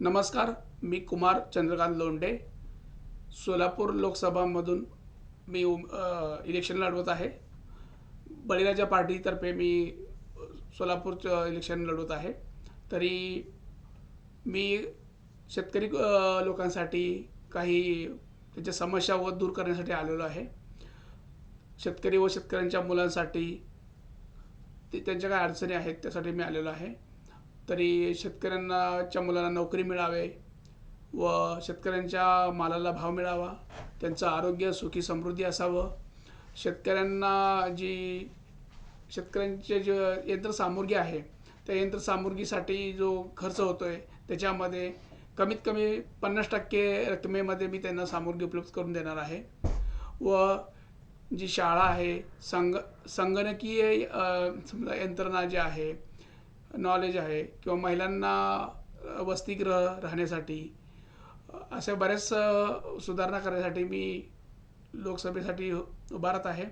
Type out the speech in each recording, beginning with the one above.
नमस्कार मी कुमार चंद्रकांत लोंडे सोलापूर लोकसभामधून मी उम इलेक्शन लढवत आहे. बळीराजा पार्टीतर्फे मी सोलापूरचं इलेक्शन लढवत आहे. तरी मी शेतकरी लोकांसाठी काही त्यांच्या समस्या व दूर करण्यासाठी आलेलो आहे. शेतकरी व शेतकऱ्यांच्या मुलांसाठी ते त्यांच्या काय अडचणी आहेत त्यासाठी मी आलेलो आहे. तरी शेतकऱ्यांनाच्या मुलांना नोकरी मिळावे व शेतकऱ्यांच्या मालाला भाव मिळावा त्यांचं आरोग्य सुखी समृद्धी असावं. शेतकऱ्यांना जी शेतकऱ्यांचे जे यंत्रसामुग्री आहे त्या यंत्रसामुग्रीसाठी जो खर्च होतो आहे त्याच्यामध्ये कमीत कमी पन्नास टक्के रकमेमध्ये मी त्यांना सामुग्री उपलब्ध करून देणार आहे. व जी शाळा आहे संग संगणकीय समजा यंत्रणा जी आहे नॉलेज आहे किंवा महिलांना वसतिगृह राहण्यासाठी अशा बऱ्याच सुधारणा करण्यासाठी मी लोकसभेसाठी उभारत आहे.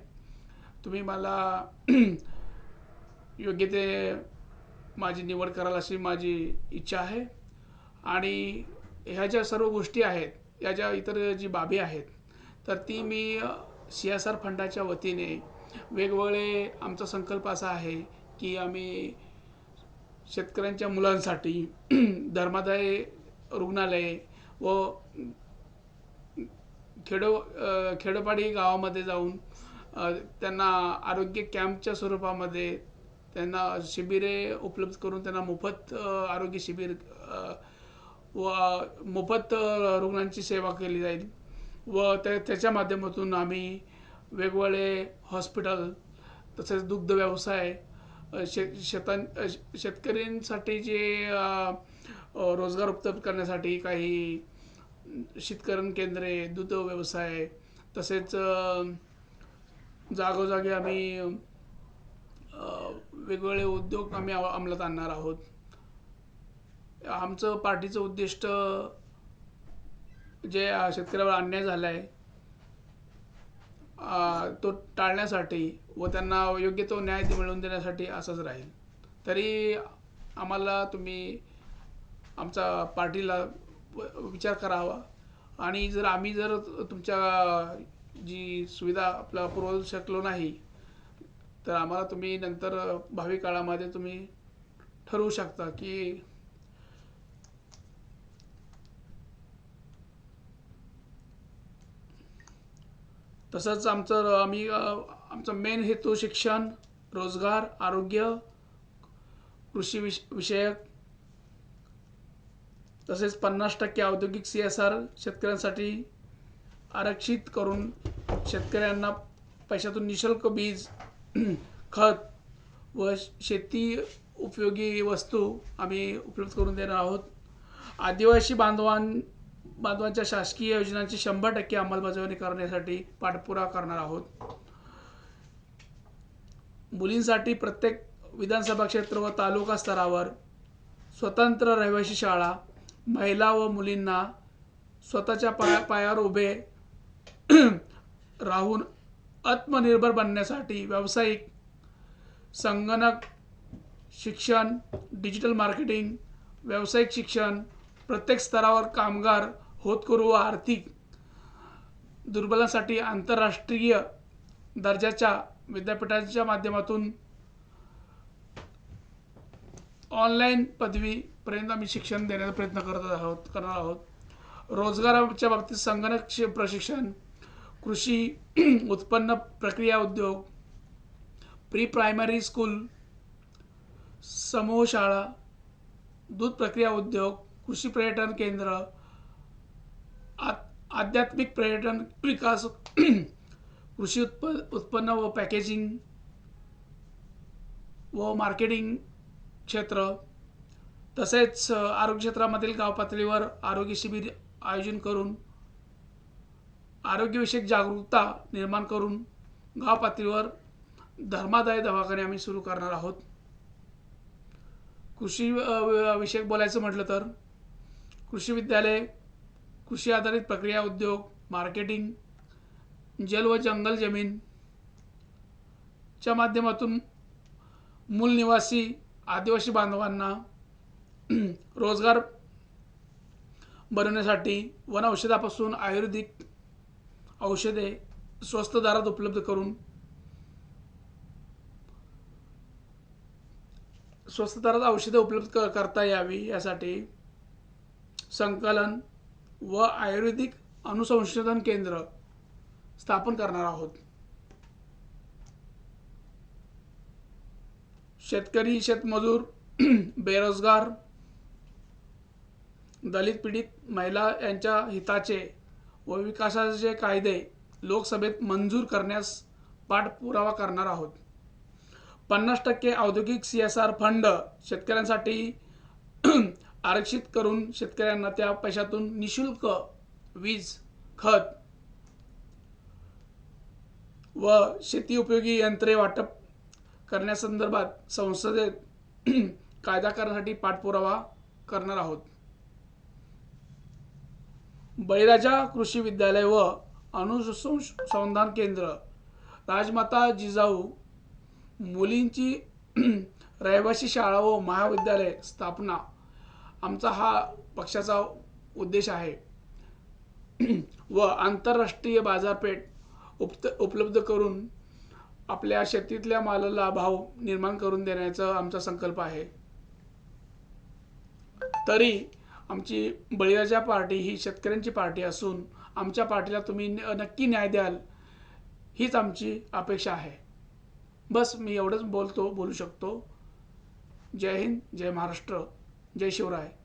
तुम्ही मला योग्य ते माझी निवड कराल अशी माझी इच्छा आहे. आणि ह्या ज्या सर्व गोष्टी आहेत या ज्या इतर जी बाबी आहेत तर ती मी सी एस आर फंडाच्या वतीने वेगवेगळे आमचा संकल्प असा आहे की आम्ही शेतकऱ्यांच्या मुलांसाठी धर्मादाय रुग्णालय व खेडो खेडोपाडी गावामध्ये जाऊन त्यांना आरोग्य कॅम्पच्या स्वरूपामध्ये त्यांना शिबिरे उपलब्ध करून त्यांना मोफत आरोग्य शिबिर व मोफत रुग्णांची सेवा केली जाईल. व त्या त्याच्या माध्यमातून आम्ही वेगवेगळे हॉस्पिटल तसेच दुग्ध व्यवसाय शे शेतां शेतकऱ्यांसाठी जे रोजगार उपलब्ध करण्यासाठी काही शीतकरण केंद्रे दूध व्यवसाय तसेच जागोजागी आम्ही वेगवेगळे उद्योग आम्ही अंमलात आणणार आहोत. आमचं पार्टीचं उद्दिष्ट जे शेतकऱ्यावर अन्याय झाला आहे तो टाळण्यासाठी व त्यांना योग्य तो न्याय मिळवून देण्यासाठी असंच राहील. तरी आम्हाला तुम्ही आमचा पार्टीला विचार करावा. आणि जर आम्ही जर तुमच्या जी सुविधा आपला पुरवू शकलो नाही तर आम्हाला तुम्ही नंतर भावी काळामध्ये तुम्ही ठरवू शकता की तसंच आमचं आम्ही आमचा मेन हेतू शिक्षण रोजगार आरोग्य कृषी विष विषयक तसेच पन्नास टक्के औद्योगिक सी एस आर शेतकऱ्यांसाठी आरक्षित करून शेतकऱ्यांना पैशातून निशुल्क बीज खत व शेती उपयोगी वस्तू आम्ही उपलब्ध करून देणार आहोत. आदिवासी बांधवां बांधवांच्या शासकीय योजनांची शंभर टक्के अंमलबजावणी करण्यासाठी पाठपुरा करणार आहोत. मुलींसाठी प्रत्येक विधानसभा क्षेत्र व तालुका स्तरावर स्वतंत्र रहिवासी शाळा महिला व मुलींना स्वतःच्या पाया पायावर उभे राहून आत्मनिर्भर बनण्यासाठी व्यावसायिक संगणक शिक्षण डिजिटल मार्केटिंग व्यावसायिक शिक्षण प्रत्येक स्तरावर कामगार होतकरू व आर्थिक दुर्बलांसाठी आंतरराष्ट्रीय दर्जाच्या विद्यापीठांच्या माध्यमातून ऑनलाईन पदवीपर्यंत आम्ही शिक्षण देण्याचा प्रयत्न करत आहोत करणार आहोत. रोजगाराच्या बाबतीत संगणक प्रशिक्षण कृषी उत्पन्न प्रक्रिया उद्योग प्री प्रायमरी स्कूल समूह शाळा दूध प्रक्रिया उद्योग कृषी पर्यटन केंद्र आध्यात्मिक पर्यटन विकास कृषी उत्प उत्पन्न व पॅकेजिंग व मार्केटिंग क्षेत्र तसेच आरोग्य क्षेत्रामधील गाव पातळीवर आरोग्य शिबिर आयोजन करून आरोग्यविषयक जागरूकता निर्माण करून गाव पातळीवर धर्मादाय दवाखाने आम्ही सुरू करणार आहोत. कृषी विषयक बोलायचं म्हटलं तर कृषी विद्यालय कृषी आधारित प्रक्रिया उद्योग मार्केटिंग जल व जंगल जमीन च्या माध्यमातून मूल निवासी आदिवासी बांधवांना रोजगार बनवण्यासाठी वन औषधापासून आयुर्वेदिक औषधे स्वस्त दरात उपलब्ध करून स्वस्त दरात औषधे उपलब्ध करता यावी यासाठी संकलन व आयुर्वेदिक अनुसंशोधन केंद्र स्थापन करणार आहोत. शेतकरी शेतमजूर बेरोजगार दलित पीडित महिला यांच्या हिताचे व विकासाचे कायदे लोकसभेत मंजूर करण्यास पाठपुरावा करणार आहोत. पन्नास टक्के औद्योगिक सी एस आर फंड शेतकऱ्यांसाठी आरक्षित करून शेतकऱ्यांना त्या पैशातून निशुल्क वीज खत व शेती उपयोगी यंत्रे वाटप करण्यासंदर्भात संसदेत कायदा करण्यासाठी पाठपुरावा करणार आहोत. बळीराजा कृषी विद्यालय व अनुसंधान केंद्र राजमाता जिजाऊ मुलींची रहिवासी शाळा व महाविद्यालय स्थापना आमचा हा पक्षाचा उद्देश आहे. व आंतरराष्ट्रीय बाजारपेठ उपत उपलब्ध करून आपल्या शेतीतल्या मालाला भाव निर्माण करून देण्याचा आमचा संकल्प आहे. तरी आमची बळीराजा पार्टी ही शेतकऱ्यांची पार्टी असून आमच्या पार्टीला तुम्ही न- नक्की न्याय द्याल हीच आमची अपेक्षा आहे. बस मी एवढंच बोलतो बोलू शकतो. जय हिंद जय महाराष्ट्र. जय शिवराय.